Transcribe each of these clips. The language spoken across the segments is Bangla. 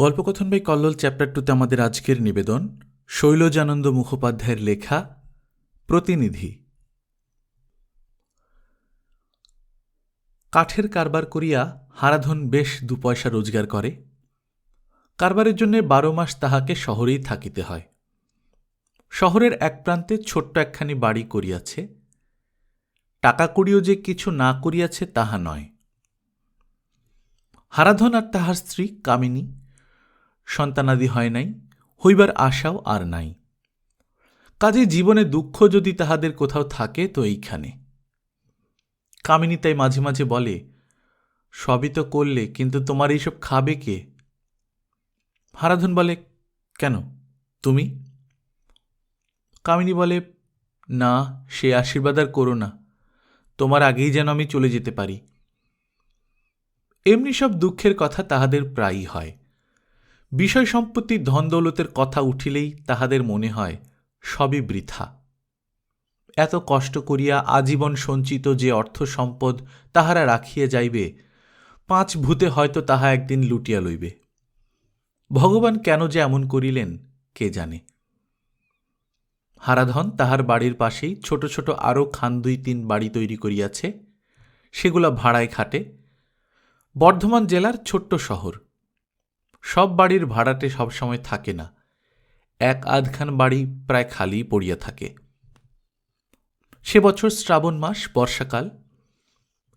গল্পকথন বাই কল্লোল চ্যাপ্টার টুতে আমাদের আজকের নিবেদন, শৈলজানন্দ মুখোপাধ্যায়ের লেখা, প্রতিনিধি। কাঠের কারবার করিয়া হারাধন বেশ দু পয়সা রোজগার করে। কারবারের জন্য বারো মাস তাহাকে শহরেই থাকিতে হয়। শহরের এক প্রান্তে ছোট্ট একখানি বাড়ি করিয়াছে। টাকা কড়িও যে কিছু না করিয়াছে তাহা নয়। হারাধন আর তাহার স্ত্রী কামিনী সন্তানাদি হয় নাই, হইবার আশাও আর নাই। কাজে জীবনে দুঃখ যদি তাহাদের কোথাও থাকে তো এইখানে। কামিনী তাই মাঝে মাঝে বলে, সবই তো করলে, কিন্তু তোমার এইসব খাবে কে? হারাধন বলে, কেন? তুমি? কামিনী বলে, না, সে আশীর্বাদ আর করো না। তোমার আগেই যেন আমি চলে যেতে পারি। এমনি সব দুঃখের কথা তাহাদের প্রায়ই হয়। বিষয় সম্পত্তির ধন দৌলতের কথা উঠিলেই তাহাদের মনে হয়, সবই বৃথা। এত কষ্ট করিয়া আজীবন সঞ্চিত যে অর্থ সম্পদ তাহারা রাখিয়া যাইবে, পাঁচ ভূতে হয়তো তাহা একদিন লুটিয়া লইবে। ভগবান কেন যে এমন করিলেন, কে জানে? হারাধন তাহার বাড়ির পাশেই ছোট ছোট আরও খান দুই তিন বাড়ি তৈরি করিয়াছে, সেগুলা ভাড়ায় খাটে। বর্ধমান জেলার ছোট্ট শহর। সব বাড়ির ভাড়াটে সবসময় থাকে না। এক আধখান বাড়ি প্রায় খালি পড়িয়া থাকে। সে বছর শ্রাবণ মাস, বর্ষাকাল।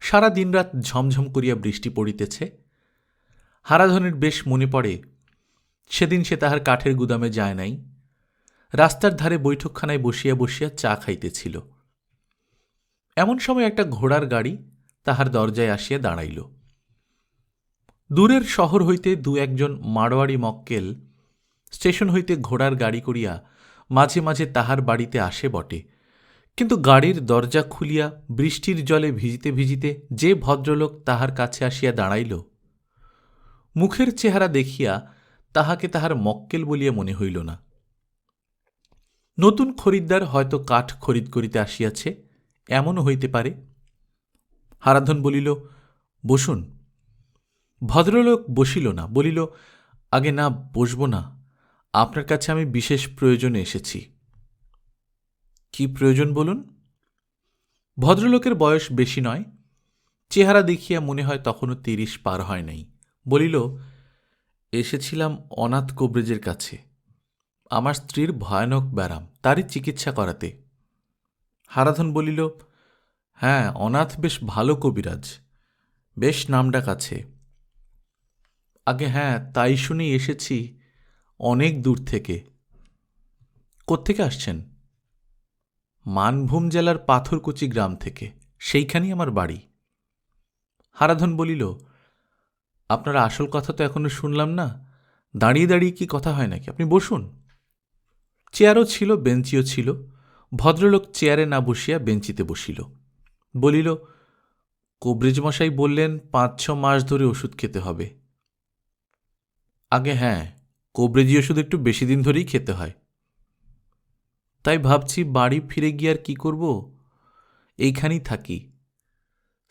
সারা দিনরাত ঝমঝম করিয়া বৃষ্টি পড়িতেছে। হারাধনের বেশ মনে পড়ে, সেদিন সে তাহার কাঠের গুদামে যায় নাই। রাস্তার ধারে বৈঠকখানায় বসিয়া বসিয়া চা খাইতেছিল। এমন সময় একটা ঘোড়ার গাড়ি তাহার দরজায় আসিয়া দাঁড়াইল। দূরের শহর হইতে দু একজন মারোয়াড়ি মক্কেল স্টেশন হইতে ঘোড়ার গাড়ি করিয়া মাঝে মাঝে তাহার বাড়িতে আসে বটে। কিন্তু গাড়ির দরজা খুলিয়া বৃষ্টির জলে ভিজিতে ভিজিতে যে ভদ্রলোক তাহার কাছে আসিয়া দাঁড়াইল, মুখের চেহারা দেখিয়া তাহাকে তাহার মক্কেল বলিয়া মনে হইল না। নতুন খরিদ্দার হয়তো কাঠ খরিদ করিতে আসিয়াছে, এমনও হইতে পারে। হারাধন বলিল, বসুন ভদ্রলোক বসিল না, বলিল, আগে না, বসব না। আপনার কাছে আমি বিশেষ প্রয়োজনে এসেছি। কি প্রয়োজন বলুন? ভদ্রলোকের বয়স বেশি নয়। চেহারা দেখিয়া মনে হয় তখনও তিরিশ পার হয় নাই। বলিল, এসেছিলাম অনাথ কবরেজের কাছে। আমার স্ত্রীর ভয়ানক ব্যারাম, তারই চিকিৎসা করাতে। হারাধন বলিল হ্যাঁ অনাথ বেশ ভালো কবিরাজ। বেশ নামডাক আছে। আগে হ্যাঁ তাই শুনেই এসেছি, অনেক দূর থেকে। কোত্থেকে আসছেন? মানভূম জেলার পাথরকুচি গ্রাম থেকে। সেইখানেই আমার বাড়ি। হারাধন বলিল, আপনার আসল কথা তো এখনও শুনলাম না। দাঁড়িয়ে দাঁড়িয়ে কি কথা হয় নাকি? আপনি বসুন। চেয়ারও ছিল, বেঞ্চিও ছিল। ভদ্রলোক চেয়ারে না বসিয়া বেঞ্চিতে বসিল। বলিল কবরেজ মশাই বললেন পাঁচ ছ মাস ধরে ওষুধ খেতে হবে। আগে হ্যাঁ কোবরেজি ওষুধ একটু বেশি দিন ধরেই খেতে হয়। তাই ভাবছি বাড়ি ফিরে গিয়ে আর কী করব? এইখানেই থাকি।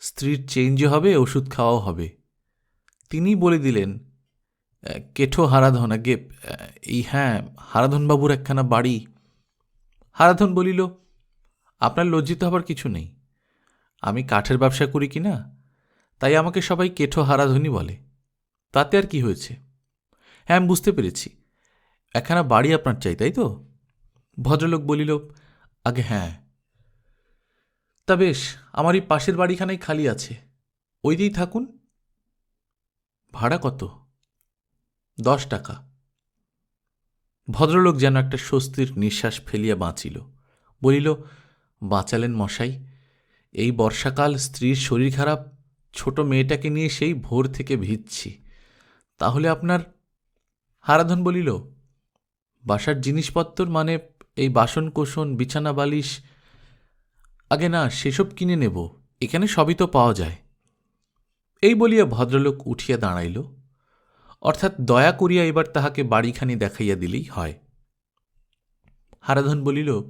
স্ত্রীর চেঞ্জও হবে, ওষুধ খাওয়াও হবে। তিনি বলে দিলেন কেঠো হারাধন আগে এই হ্যাঁ হারাধনবাবুর একখানা বাড়ি। হারাধন বলিল, আপনার লজ্জিত হবার কিছু নেই। আমি কাঠের ব্যবসা করি কি না? তাই আমাকে সবাই কেঠো হারাধনই বলে। তাতে আর কি হয়েছে? হ্যাঁ আমি বুঝতে পেরেছি। একখানা বাড়ি আপনার চাই, তাই তো? ভদ্রলোক বলিল, আগে হ্যাঁ। তা বেশ আমার এই পাশের বাড়িখানাই খালি আছে। ওই দিয়েই থাকুন। ভাড়া কত? দশ টাকা। ভদ্রলোক যেন একটা স্বস্তির নিঃশ্বাস ফেলিয়া বাঁচিল। বলিল, বাঁচালেন মশাই, এই বর্ষাকাল স্ত্রীর শরীর খারাপ, ছোট মেয়েটাকে নিয়ে সেই ভোর থেকে ভিজছি। তাহলে আপনার হারাধন বলিল, বাসার জিনিসপত্র মানে এই বাসন কোষণ বিছানা, বালিশ। আগে না, সেসব কিনে নেব। এখানে সবই তো পাওয়া যায়। এই বলিয়া ভদ্রলোক উঠিয়া দাঁড়াইল। অর্থাৎ দয়া করিয়া এবার তাহাকে বাড়িখানি দেখাইয়া দিলেই হয়। হারাধন বলিল,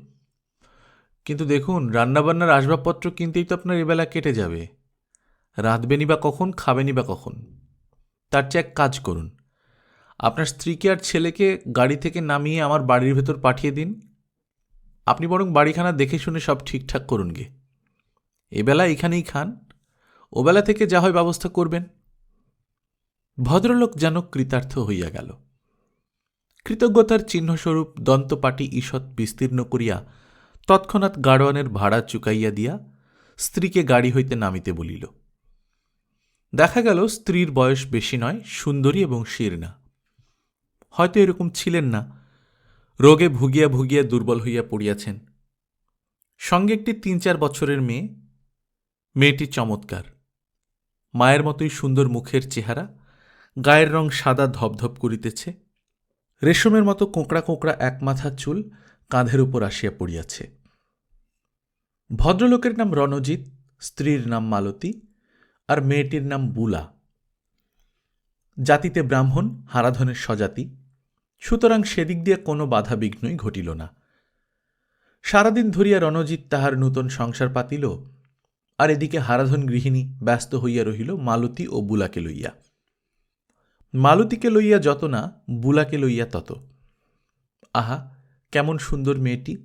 কিন্তু দেখুন, রান্নাবান্নার আসবাবপত্র কিনতেই তো আপনার এবেলা কেটে যাবে। রাঁধবেনি বা কখন, খাবেনি বা কখন। তার চেয়ে এক কাজ করুন। আপনার স্ত্রীকে আর ছেলেকে গাড়ি থেকে নামিয়ে আমার বাড়ির ভেতর পাঠিয়ে দিন। আপনি বরং বাড়িখানা দেখে শুনে সব ঠিকঠাক করুন গে। এবেলা এখানেই খান। ওবেলা থেকে যা হয় ব্যবস্থা করবেন। ভদ্রলোক যেন কৃতার্থ হইয়া গেল। কৃতজ্ঞতার চিহ্নস্বরূপ দন্তপাটি ঈষৎ বিস্তীর্ণ করিয়া তৎক্ষণাৎ গাড়োয়ানের ভাড়া চুকাইয়া দিয়া স্ত্রীকে গাড়ি হইতে নামিতে বলিল। দেখা গেল স্ত্রীর বয়স বেশি নয়, সুন্দরী এবং শীর্ণা। হয়তো এরকম ছিলেন না। রোগে ভুগিয়া ভুগিয়া দুর্বল হইয়া পড়িয়াছেন। সঙ্গে একটি তিন চার বছরের মেয়ে। মেয়েটি চমৎকার। মায়ের মতোই সুন্দর মুখের চেহারা। গায়ের রং সাদা ধপধপ করিতেছে। রেশমের মতো কোঁকড়া কোঁকড়া এক মাথা চুল কাঁধের উপর আসিয়া পড়িয়াছে। ভদ্রলোকের নাম রণজিৎ, স্ত্রীর নাম মালতী আর মেয়েটির নাম বুলা। জাতিতে ব্রাহ্মণ, হারাধনের স্বজাতি। সুতরাং সেদিক দিয়ে কোনো বাধা বিঘ্নই ঘটিল না। সারাদিন ধরিয়া রণজিৎ তাহার নূতন সংসার পাতিল, আর এদিকে হারাধন গৃহিণী ব্যস্ত হইয়া রহিল মালতী ও বুলাকে লইয়া। মালতীকে লইয়া যত না, বুলাকে লইয়া তত। আহা, কেমন সুন্দর মেয়েটি!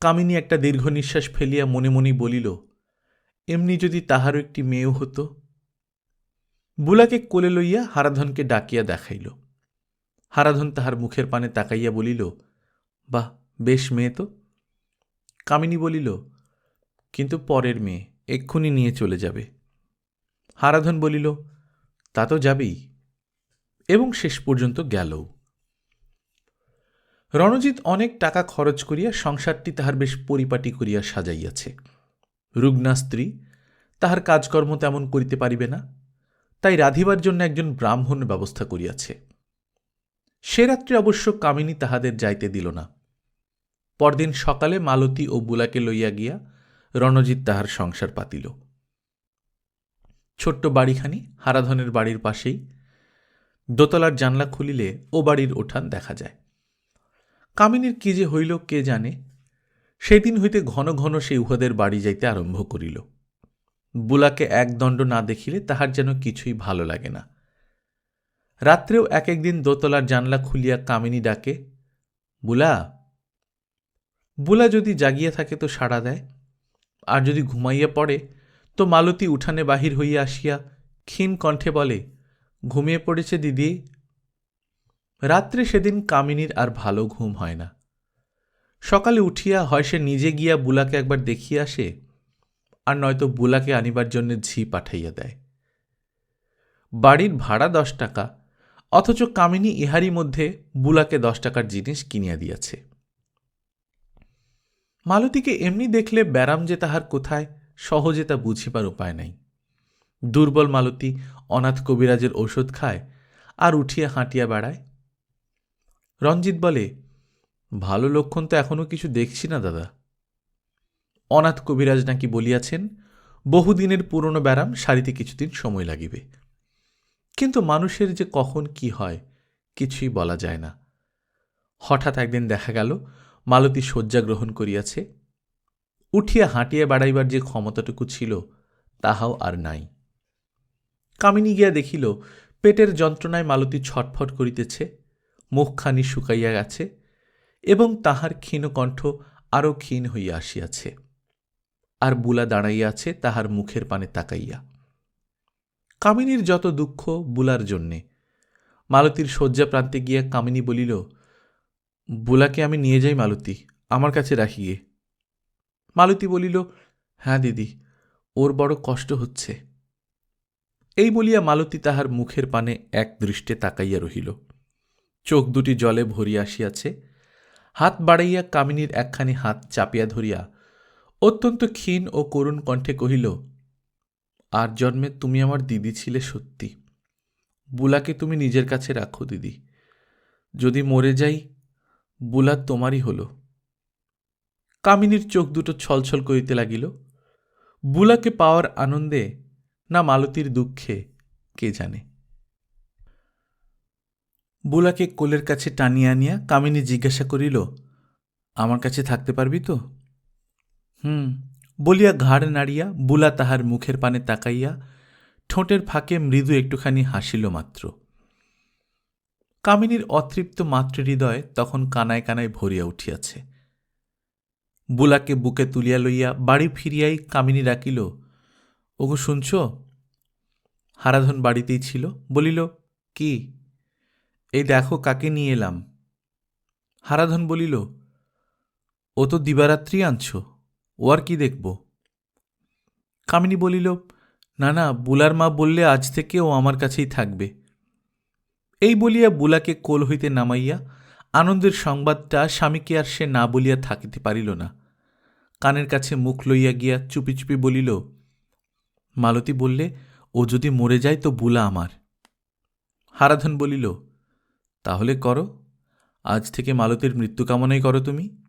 কামিনী একটা দীর্ঘ নিঃশ্বাস ফেলিয়া মনে মনে বলিল, এমনি যদি তাহারও একটি মেয়েও হতো? বুলাকে কোলে লইয়া হারাধনকে ডাকিয়া দেখাইল। হারাধন তাহার মুখের পানে তাকাইয়া বলিল, বাহ, বেশ মেয়ে তো। কামিনী বলিল, কিন্তু পরের মেয়ে, এক্ষুনি নিয়ে চলে যাবে। হারাধন বলিল, তা তো যাবেই। এবং শেষ পর্যন্ত গেলও রণজিৎ অনেক টাকা খরচ করিয়া সংসারটি তাহার বেশ পরিপাটি করিয়া সাজাইয়াছে। রুগ্না স্ত্রী তাহার কাজকর্ম তেমন করিতে পারিবে না, তাই রাধিবার জন্য একজন ব্রাহ্মণ ব্যবস্থা করিয়াছে। সে রাত্রে অবশ্য কামিনী তাহাদের যাইতে দিল না। পরদিন সকালে মালতী ও বুলাকে লইয়া গিয়া রণজিৎ তাহার সংসার পাতিল। ছোট্ট বাড়িখানি হারাধনের বাড়ির পাশেই দোতলার জানলা খুলিলে ও বাড়ির ওঠান দেখা যায়। কামিনীর কি যে হইল কে জানে, সেদিন হইতে ঘন ঘন সে উহাদের বাড়ি যাইতে আরম্ভ করিল। বুলাকে এক দণ্ড না দেখিলে তাহার যেন কিছুই ভালো লাগে না। রাত্রেও এক একদিন দোতলার জানলা খুলিয়া কামিনী ডাকে, বুলা বুলা যদি জাগিয়া থাকে তো সাড়া দেয়, আর যদি ঘুমাইয়া পড়ে তো মালতী উঠানে বাহির হইয়া আসিয়া ক্ষীণ কণ্ঠে বলে, ঘুমিয়ে পড়েছে দিদি। রাত্রে সেদিন কামিনীর আর ভালো ঘুম হয় না। সকালে উঠিয়া হয় সে নিজে গিয়া বুলাকে একবার দেখিয়া আসে, আর নয়তো বুলাকে আনিবার জন্য ঝি পাঠাইয়া দেয়। বাড়ির ভাড়া দশ টাকা অথচ কামিনী ইহারই মধ্যে বুলাকে দশ টাকার জিনিস কিনিয়া দিয়াছে। মালতীকে এমনি দেখলে ব্যারাম যে তাহার কোথায়, সহজে তা বুঝিবার উপায় নাই। দুর্বল মালতী অনাথ কবিরাজের ঔষধ খায় আর উঠিয়া হাঁটিয়া বেড়ায়। রঞ্জিত বলে, ভালো লক্ষণ তো এখনও কিছু দেখছি না দাদা। অনাথ কবিরাজ নাকি বলিয়াছেন, বহুদিনের পুরনো ব্যারাম সারিতে কিছুদিন সময় লাগিবে। কিন্তু মানুষের যে কখন কি হয়, কিছুই বলা যায় না। হঠাৎ একদিন দেখা গেল, মালতী শয্যা গ্রহণ করিয়াছে। উঠিয়া হাঁটিয়া বেড়াইবার যে ক্ষমতাটুকু ছিল, তাহাও আর নাই। কামিনী গিয়া দেখিল, পেটের যন্ত্রণায় মালতী ছটফট করিতেছে, মুখখানি শুকাইয়া গেছে এবং তাহার ক্ষীণকণ্ঠ আরও ক্ষীণ হইয়া আসিয়াছে। আর বুলা দাঁড়াইয়া আছে তাহার মুখের পানে তাকাইয়া। কামিনীর যত দুঃখ বুলার জন্যে। মালতীর শয্যা প্রান্তে গিয়া কামিনী বলিল, বুলাকে আমি নিয়ে যাই মালতী, আমার কাছে রাখিয়ে মালতী বলিল হ্যাঁ দিদি, ওর বড় কষ্ট হচ্ছে। এই বলিয়া মালতী তাহার মুখের পানে এক দৃষ্টে তাকাইয়া রহিল। চোখ দুটি জলে ভরিয়া আসিয়াছে। হাত বাড়াইয়া কামিনীর একখানি হাত চাপিয়া ধরিয়া অত্যন্ত ক্ষীণ ও করুণ কণ্ঠে কহিল আর জন্মে তুমি আমার দিদি ছিলে সত্যি। বুলাকে তুমি নিজের কাছে রাখো দিদি। যদি মরে যাই, বুলা তোমারই হলো। কামিনীর চোখ দুটো ছলছল করিতে লাগিল। বুলাকে পাওয়ার আনন্দে না মালতীর দুঃখে, কে জানে। বুলাকে কোলের কাছে টানিয়া আনিয়া কামিনী জিজ্ঞাসা করিল, আমার কাছে থাকতে পারবি তো? হুম বলিয়া ঘাড় নাড়িয়া বুলা তাহার মুখের পানে তাকাইয়া ঠোঁটের ফাঁকে মৃদু একটুখানি হাসিল মাত্র। কামিনীর অতৃপ্ত মাতৃহৃদয় তখন কানায় কানায় ভরিয়া উঠিয়াছে। বুলাকে বুকে তুলিয়া লইয়া বাড়ি ফিরিয়াই কামিনী ডাকিল, ওগো শুনছ? হারাধন বাড়িতেই ছিল। বলিল, কি? এই দেখো কাকে নিয়ে এলাম। হারাধন বলিল, ও তো দিবারাত্রি আনছ। ও আর কি দেখব? কামিনী বলিল, না না, বুলার মা বললে আজ থেকে ও আমার কাছেই থাকবে। এই বলিয়া বুলাকে কোল হইতে নামাইয়া আনন্দের সংবাদটা স্বামীকে আর সে না বলিয়া থাকিতে পারিল না। কানের কাছে মুখ লইয়া গিয়া চুপি চুপি বলিল, মালতী বললে, ও যদি মরে যায় তো বুলা আমার। হারাধন বলিল, তাহলে করো। আজ থেকে মালতীর মৃত্যু কামনাই করো তুমি।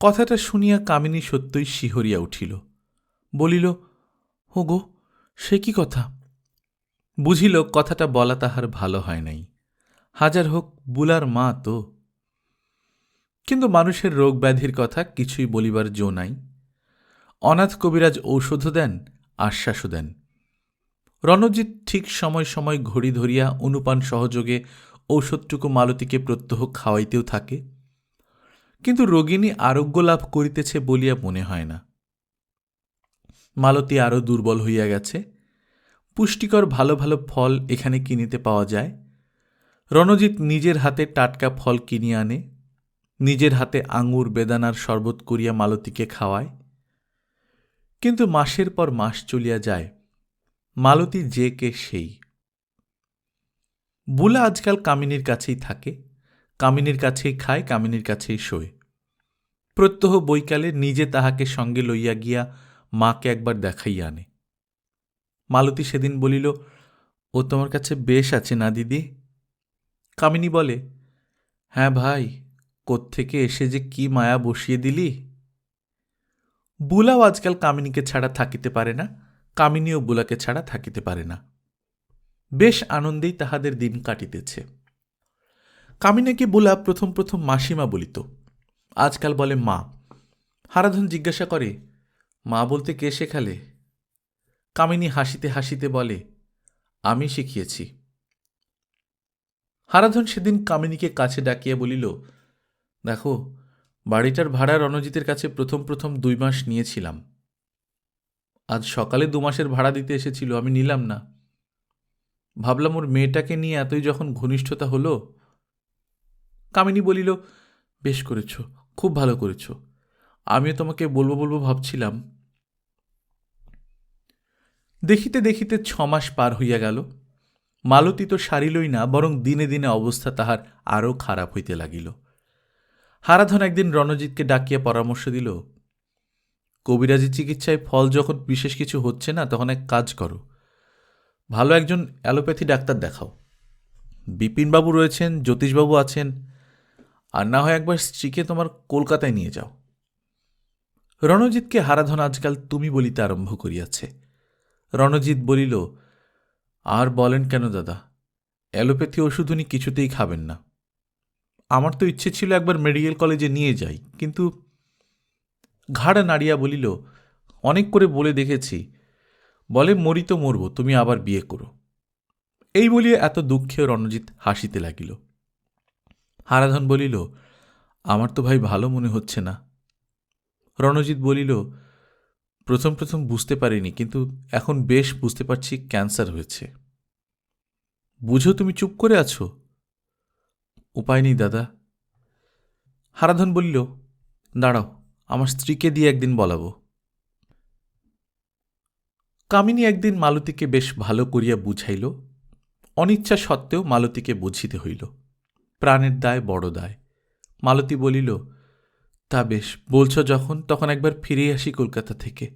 কথাটা শুনিয়া কামিনী সত্যই শিহরিয়া উঠিল। বলিল হো গো সে কি কথা? বুঝিল, কথাটা বলা তাহার ভালো হয় নাই। হাজার হোক, বুলার মা তো। কিন্তু মানুষের রোগ ব্যাধির কথা কিছুই বলিবার জো নাই। অনাথ কবিরাজ ঔষধও দেন, আশ্বাসও দেন। রণজিৎ ঠিক সময় সময় ঘড়ি ধরিয়া অনুপান সহযোগে ঔষধটুকু মালতীকে প্রত্যহ খাওয়াইতেও থাকে। কিন্তু রোগিণী আরোগ্য লাভ করিতেছে বলিয়া মনে হয় না। মালতী আরও দুর্বল হইয়া গেছে। পুষ্টিকর ভালো ভালো ফল এখানে কিনিতে পাওয়া যায়। রণজিৎ নিজের হাতে টাটকা ফল কিনিয়ে আনে, নিজের হাতে আঙুর বেদানার শরবত করিয়া মালতীকে খাওয়ায়। কিন্তু মাসের পর মাস চলিয়া যায়, মালতী যে কে সেই। বুলা আজকাল কামিনীর কাছেই থাকে। কামিনীর কাছেই খায়, কামিনীর কাছেই শোয়। প্রত্যহ বৈকালে নিজে তাহাকে সঙ্গে লইয়া গিয়া মাকে একবার দেখাইয়া আনে। মালতী সেদিন বলিল, ও তোমার কাছে বেশ আছে না দিদি? কামিনী বলে হ্যাঁ ভাই, কোত্থেকে এসে যে কি মায়া বসিয়ে দিলি? বুলাও আজকাল কামিনীকে ছাড়া থাকিতে পারে না, কামিনীও বুলাকে ছাড়া থাকিতে পারে না। বেশ আনন্দেই তাহাদের দিন কাটিতেছে। কামিনীকে বুলা প্রথম প্রথম মাসিমা বলিত। আজকাল বলে মা। হারাধন জিজ্ঞাসা করে, মা বলতে কে শেখালে? কামিনী হাসিতে হাসিতে বলে, আমি শিখিয়েছি। হারাধন সেদিন কামিনীকে কাছে ডাকিয়া বলিল, দেখো, বাড়িটার ভাড়া রণজিতের কাছে প্রথম প্রথম দুই মাস নিয়েছিলাম। আজ সকালে দু মাসের ভাড়া দিতে এসেছিল, আমি নিলাম না। ভাবলাম ওর মেয়েটাকে নিয়ে এতই যখন ঘনিষ্ঠতা হলো কামিনী বলিল, বেশ করেছ, খুব ভালো করেছ। আমিও তোমাকে বলব বলব ভাবছিলাম। দেখিতে দেখিতে ছমাস পার হইয়া গেল। মালতী তো সারিলই না, বরং দিনে দিনে অবস্থা তাহার আরও খারাপ হইতে লাগিল। হারাধন একদিন রণজিৎকে ডাকিয়া পরামর্শ দিল, কবিরাজি চিকিৎসায় ফল যখন বিশেষ কিছু হচ্ছে না, তখন এক কাজ করো। ভালো একজন অ্যালোপ্যাথি ডাক্তার দেখাও। বিপিনবাবু রয়েছেন, জ্যোতিষবাবু আছেন আর না হয় একবার স্ত্রীকে তোমার কলকাতায় নিয়ে যাও। রণজিৎকে হারাধন আজকাল তুমি বলিতে আরম্ভ করিয়াছে। রণজিৎ বলিল, আর বলেন কেন দাদা? অ্যালোপ্যাথি ওষুধ উনি কিছুতেই খাবেন না। আমার তো ইচ্ছে ছিল একবার মেডিকেল কলেজে নিয়ে যাই, কিন্তু ঘাড় নাড়িয়া বলিল, অনেক করে বলে দেখেছি। বলে মরি তো মরব, তুমি আবার বিয়ে করো। এই বলিয়া এত দুঃখে রণজিৎ হাসিতে লাগিল। হারাধন বলিল, আমার তো ভাই ভালো মনে হচ্ছে না। রণজিৎ বলিল, প্রথম প্রথম বুঝতে পারিনি, কিন্তু এখন বেশ বুঝতে পারছি ক্যান্সার হয়েছে। বুঝো তুমি চুপ করে আছো? উপায় নেই দাদা। হারাধন বলিল, দাঁড়াও, আমার স্ত্রীকে দিয়ে একদিন বলাবো। কামিনী একদিন মালতীকে বেশ ভালো করিয়া বুঝাইল, অনিচ্ছা সত্ত্বেও মালতীকে বুঝিতে হইল। প্রাণের দায় বড় দায়। মালতী বলিল, তা বেশ, বলছ যখন, তখন একবার ফিরে আসি কলকাতা থেকে।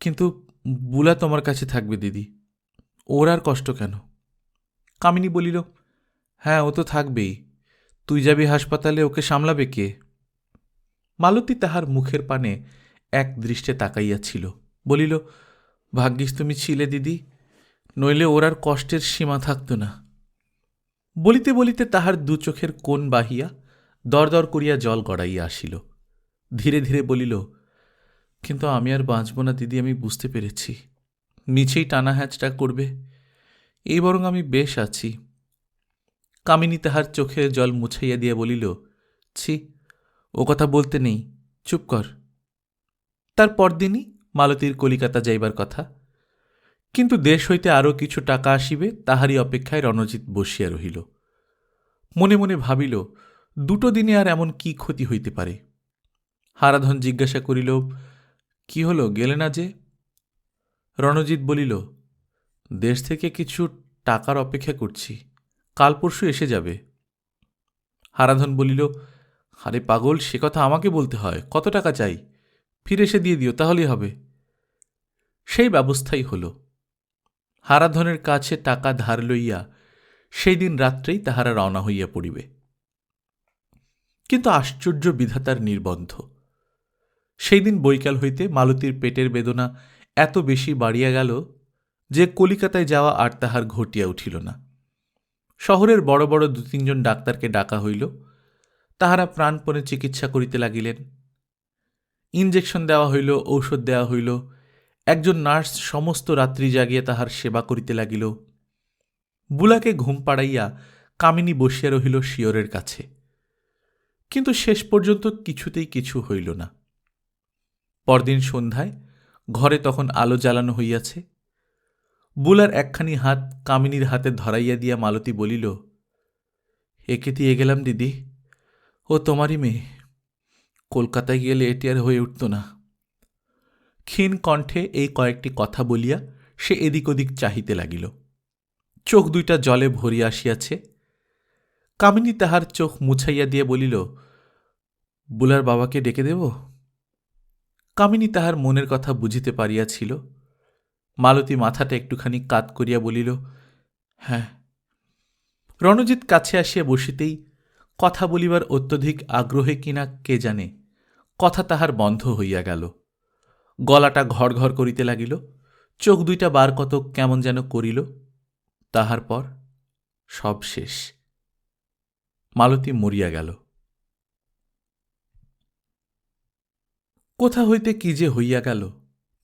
কিন্তু বুলা তোমার কাছে থাকবে দিদি। ওর আর কষ্ট কেন? কামিনী বলিল হ্যাঁ ও তো থাকবেই। তুই যাবি হাসপাতালে, ওকে সামলাবে কে? মালতী তাহার মুখের পানে এক দৃষ্টে তাকাইয়াছিল। বলিল, ভাগ্যিস তুমি ছিলে দিদি, নইলে ওর আর কষ্টের সীমা থাকত না। বলিতে বলিতে তাহার দু চোখের কোণ বাহিয়া দরদর করিয়া জল গড়াইয়া আসিল। ধীরে ধীরে বলিল, কিন্তু আমি আর বাঁচব না দিদি, আমি বুঝতে পেরেছি। মিছেই টানা হ্যাচটা করবে। এই বরং আমি বেশ আছি। কামিনী তাহার চোখে জল মুছাইয়া দিয়া বলিল, ছি, ও কথা বলতে নেই। চুপ কর। তার পরদিনই মালতীর কলিকাতা যাইবার কথা। কিন্তু দেশ হইতে আরও কিছু টাকা আসিবে, তাহারই অপেক্ষায় রণজিৎ বসিয়া রহিল। মনে মনে ভাবিল, দুটো দিনে আর এমন কি ক্ষতি হইতে পারে? হারাধন জিজ্ঞাসা করিল, কি হলো, গেলে না যে? রণজিৎ বলিল, দেশ থেকে কিছু টাকার অপেক্ষা করছি, কাল পরশু এসে যাবে। হারাধন বলিল, আরে পাগল, সে কথা আমাকে বলতে হয়, কত টাকা চাই? ফিরে এসে দিয়ে দিও, তাহলেই হবে। সেই ব্যবস্থাই হল। হারাধনের কাছে টাকা ধার লইয়া সেই দিন রাত্রেই তাহারা রওনা হইয়া পড়িবে। কিন্তু আশ্চর্য বিধাতার নির্বন্ধ। সেই দিন বৈকাল হইতে মালতীর পেটের বেদনা এত বেশি বাড়িয়া গেল যে কলিকাতায় যাওয়া আর তাহার ঘটিয়া উঠিল না। শহরের বড় বড় দু তিনজন ডাক্তারকে ডাকা হইল। তাহারা প্রাণপণে চিকিৎসা করিতে লাগিলেন। ইঞ্জেকশন দেওয়া হইল, ঔষধ দেওয়া হইল একজন নার্স সমস্ত রাত্রি জাগিয়া তাহার সেবা করিতে লাগিল। বুলাকে ঘুম পাড়াইয়া কামিনী বসিয়া রহিল শিয়রের কাছে। কিন্তু শেষ পর্যন্ত কিছুতেই কিছু হইল না। পরদিন সন্ধ্যায় ঘরে তখন আলো জ্বালানো হইয়াছে। বুলার একখানি হাত কামিনীর হাতে ধরাইয়া দিয়া মালতী বলিল, একে দিয়ে গেলাম দিদি। ও তোমারই মেয়ে। কলকাতায় গেলে এটি আর হয়ে উঠত না। ক্ষীণ কণ্ঠে এই কয়েকটি কথা বলিয়া সে এদিক ওদিক চাহিতে লাগিল। চোখ দুইটা জলে ভরিয়া আসিয়াছে। কামিনী তাহার চোখ মুছাইয়া দিয়ে বলিল, বুলার বাবাকে ডেকে দেব? কামিনী তাহার মনের কথা বুঝিতে পারিয়াছিল। মালতী মাথাটা একটুখানি কাত করিয়া বলিল হ্যাঁ। রণজিৎ কাছে আসিয়া বসিতেই কথা বলিবার অত্যধিক আগ্রহে কিনা কে জানে, কথা তাহার বন্ধ হইয়া গেল। গলাটা ঘর ঘর করিতে লাগিল, চোখ দুইটা বার কত কেমন যেন করিল, তাহার পর সব শেষ। মালতী মরিয়া গেল। কোথা হইতে কি যে হইয়া গেল,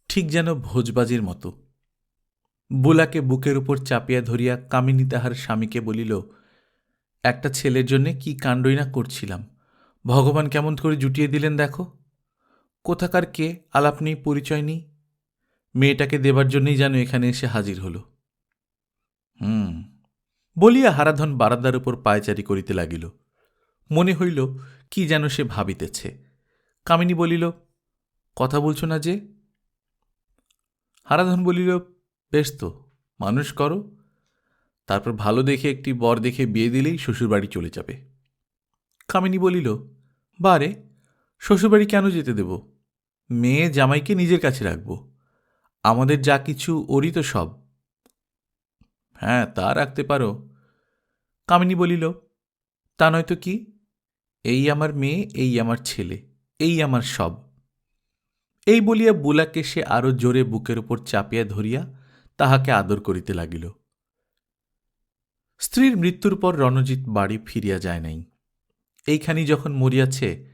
ঠিক যেন ভোজবাজির মতো। বুলাকে বুকের উপর চাপিয়া ধরিয়া কামিনী তাহার স্বামীকে বলিল, একটা ছেলের জন্যে কি কাণ্ডই না করছিলাম? ভগবান কেমন করে জুটিয়ে দিলেন দেখো। কোথাকার কে আলাপ নেই পরিচয় নেই? মেয়েটাকে দেবার জন্যই যেন এখানে এসে হাজির হল। হুম, বলিয়া হারাধন বারান্দার উপর পায়চারি করিতে লাগিল। মনে হইল, কি যেন সে ভাবিতেছে। কামিনী বলিল, কথা বলছো না যে? হারাধন বলিল, বেশ তো, মানুষ করো। তারপর ভালো দেখে একটি বর দেখে বিয়ে দিলেই শ্বশুরবাড়ি চলে যাবে। কামিনী বলিল, বারে, শ্বশুরবাড়ি কেন যেতে দেব? মেয়ে জামাইকে নিজের কাছে রাখব। আমাদের যা কিছু, ওরই তো সব। হ্যাঁ তা রাখতে পারো। কামিনী বলিল, তা নয়তো কি? এই আমার মেয়ে, এই আমার ছেলে, এই আমার সব। এই বলিয়া বুলাকে সে আরও জোরে বুকের উপর চাপিয়া ধরিয়া তাহাকে আদর করিতে লাগিল। স্ত্রীর মৃত্যুর পর রণজিৎ বাড়ি ফিরিয়া যায় নাই। এইখানি যখন মরিয়াছে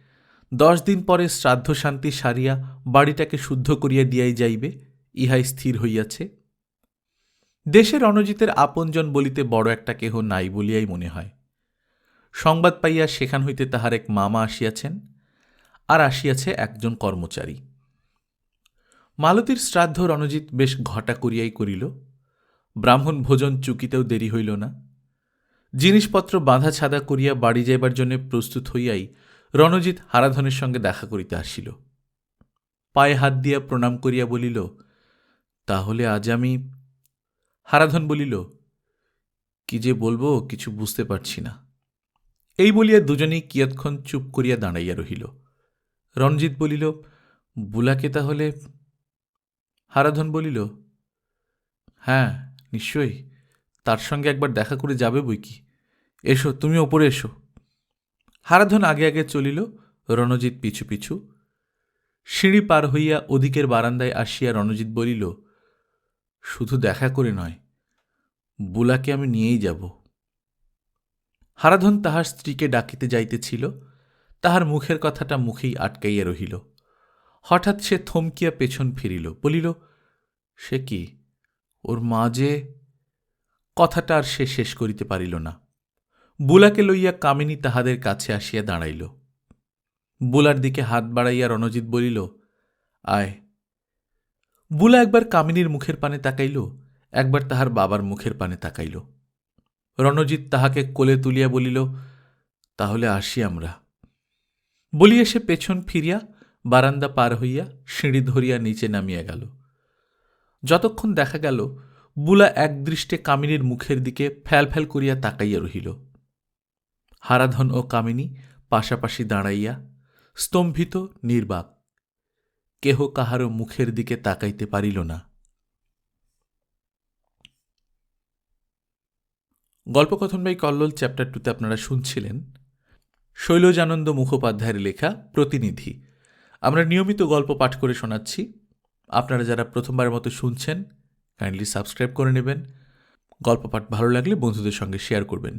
দশ দিন পরে শ্রাদ্ধ শান্তি সারিয়া বাড়িটাকে শুদ্ধ করিয়া দিয়াই যাইবে, ইহাই স্থির হইয়াছে। দেশে রণজিতের আপনজন বলিতে বড় একটা কেহ নাই বলিয়াই মনে হয়। সংবাদ পাইয়া সেখান হইতে তাহার এক মামা আসিয়াছেন, আর আসিয়াছে একজন কর্মচারী। মালতীর শ্রাদ্ধ রণজিৎ বেশ ঘটা করিয়াই করিল, ব্রাহ্মণ ভোজন চুকিতেও দেরি হইল না। জিনিসপত্র বাঁধা ছাদা করিয়া বাড়ি যাইবার জন্য প্রস্তুত হইয়াই রণজিৎ হারাধনের সঙ্গে দেখা করিতে আসিল। পায়ে হাত দিয়া প্রণাম করিয়া বলিল, তাহলে আজ আমি হারাধন বলিল, কি যে বলব কিছু বুঝতে পারছি না। এই বলিয়া দুজনেই কিয়ৎক্ষণ চুপ করিয়া দাঁড়াইয়া রহিল। রণজিৎ বলিল, বুলাকে তাহলে হারাধন বলিল হ্যাঁ নিশ্চয়ই। তার সঙ্গে একবার দেখা করে যাবে বই কি। এসো, তুমি ওপরে এসো। হারাধন আগে আগে চলিল, রণজিৎ পিছু পিছু। সিঁড়ি পার হইয়া ওদিকের বারান্দায় আসিয়া রণজিৎ বলিল, শুধু দেখা করে নয়, বুলাকে আমি নিয়েই যাব। হারাধন তাহার স্ত্রীকে ডাকিতে যাইতেছিল, তাহার মুখের কথাটা মুখেই আটকাইয়া রহিল। হঠাৎ সে থমকিয়া পেছন ফিরিল, বলিল, সে কি? ওর মা যে? কথাটা আর সে শেষ করিতে পারিল না। বুলাকে লইয়া কামিনী তাহাদের কাছে আসিয়া দাঁড়াইল। বুলার দিকে হাত বাড়াইয়া রণজিৎ বলিল, আয়। বুলা একবার কামিনীর মুখের পানে তাকাইল, একবার তাহার বাবার মুখের পানে তাকাইল। রণজিৎ তাহাকে কোলে তুলিয়া বলিল, তাহলে আসি আমরা। বলিয়া সে পেছন ফিরিয়া বারান্দা পার হইয়া সিঁড়ি ধরিয়া নিচে নামিয়া গেল। যতক্ষণ দেখা গেল, বুলা একদৃষ্টে কামিনীর মুখের দিকে ফ্যাল ফ্যাল করিয়া তাকাইয়া রহিল। হারাধন ও কামিনী পাশাপাশি দাঁড়াইয়া স্তম্ভিত নির্বাক, কেহ কাহারও মুখের দিকে তাকাইতে পারিল না। গল্পকথন বাই কল্লোল চ্যাপ্টার টুতে আপনারা শুনছিলেন শৈলজানন্দ মুখোপাধ্যায়ের লেখা প্রতিনিধি। আমরা নিয়মিত গল্প পাঠ করে শোনাচ্ছি। আপনারা যারা প্রথমবারের মতো শুনছেন কাইন্ডলি সাবস্ক্রাইব করে নেবেন। গল্প পাঠ ভালো লাগলে বন্ধুদের সঙ্গে শেয়ার করবেন।